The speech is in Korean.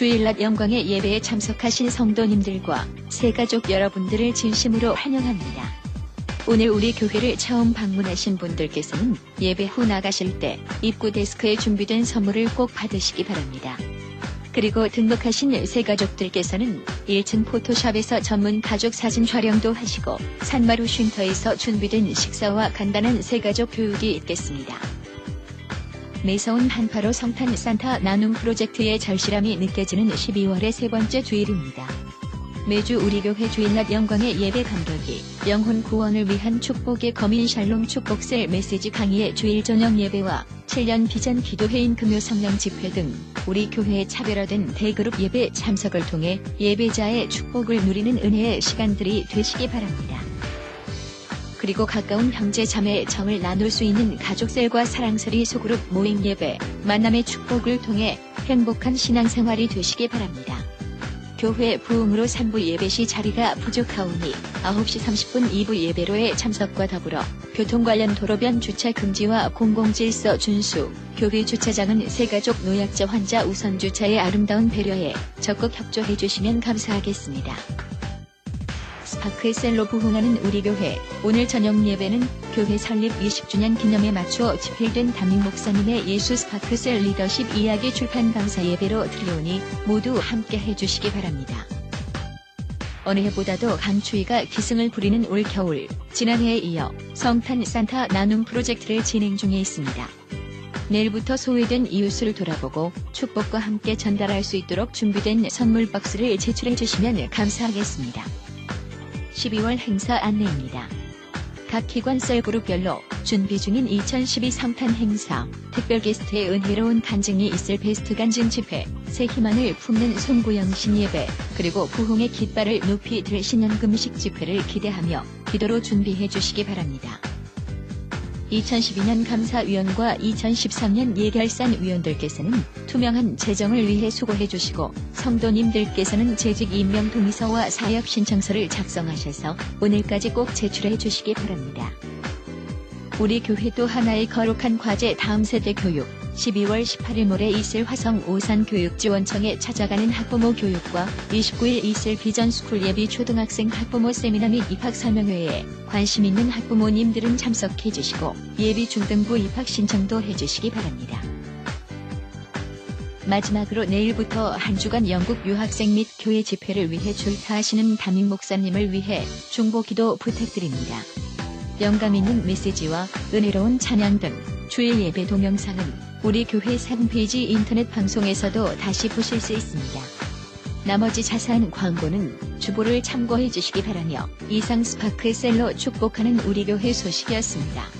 주일 낮 영광의 예배에 참석하신 성도님들과 새가족 여러분들을 진심으로 환영합니다. 오늘 우리 교회를 처음 방문하신 분들께서는 예배 후 나가실 때 입구 데스크에 준비된 선물을 꼭 받으시기 바랍니다. 그리고 등록하신 새가족들께서는 1층 포토샵에서 전문 가족 사진 촬영도 하시고 산마루 쉼터에서 준비된 식사와 간단한 새가족 교육이 있겠습니다. 매서운 한파로 성탄 산타 나눔 프로젝트의 절실함이 느껴지는 12월의 세 번째 주일입니다. 매주 우리 교회 주일낮 영광의 예배 감독이 영혼 구원을 위한 축복의 거민 샬롬 축복셀 메시지 강의의 주일 저녁 예배와 7년 비전 기도회인 금요 성령 집회 등 우리 교회의 차별화된 대그룹 예배 참석을 통해 예배자의 축복을 누리는 은혜의 시간들이 되시기 바랍니다. 그리고 가까운 형제 자매의 정을 나눌 수 있는 가족셀과 사랑설이 소그룹 모임 예배, 만남의 축복을 통해 행복한 신앙생활이 되시기 바랍니다. 교회 부흥으로 3부 예배 시 자리가 부족하오니 9시 30분 2부 예배로의 참석과 더불어 교통 관련 도로변 주차 금지와 공공질서 준수, 교회 주차장은 새가족 노약자 환자 우선 주차의 아름다운 배려에 적극 협조해 주시면 감사하겠습니다. 스파크셀로 부흥하는 우리 교회 오늘 저녁 예배는 교회 설립 20주년 기념에 맞춰 집필된 담임 목사님의 예수 스파크셀 리더십 이야기 출판 강사 예배로 드리오니 모두 함께 해주시기 바랍니다. 어느 해보다도 강추위가 기승을 부리는 올 겨울 지난해에 이어 성탄 산타 나눔 프로젝트를 진행 중에 있습니다. 내일부터 소외된 이웃을 돌아보고 축복과 함께 전달할 수 있도록 준비된 선물 박스를 제출해 주시면 감사하겠습니다. 12월 행사 안내입니다. 각 기관 셀그룹별로 준비 중인 2012 성탄 행사, 특별 게스트의 은혜로운 간증이 있을 베스트 간증 집회, 새 희망을 품는 송구영 신 예배, 그리고 부흥의 깃발을 높이 들 신년금식 집회를 기대하며 기도로 준비해 주시기 바랍니다. 2012년 감사위원과 2013년 예결산 위원들께서는 투명한 재정을 위해 수고해 주시고 성도님들께서는 재직 임명 동의서와 사역 신청서를 작성하셔서 오늘까지 꼭 제출해 주시기 바랍니다. 우리 교회도 하나의 거룩한 과제 다음 세대 교육 12월 18일 모레 있을 화성 오산 교육지원청에 찾아가는 학부모 교육과 29일 있을 비전스쿨 예비 초등학생 학부모 세미나 및 입학 설명회에 관심 있는 학부모님들은 참석해 주시고 예비 중등부 입학 신청도 해 주시기 바랍니다. 마지막으로 내일부터 한 주간 영국 유학생 및 교회 집회를 위해 출타하시는 담임 목사님을 위해 중보 기도 부탁드립니다. 영감 있는 메시지와 은혜로운 찬양 등 주일 예배 동영상은 우리 교회 홈페이지 인터넷 방송에서도 다시 보실 수 있습니다. 나머지 자세한 광고는 주보를 참고해 주시기 바라며 이상 스파크 셀로 축복하는 우리 교회 소식이었습니다.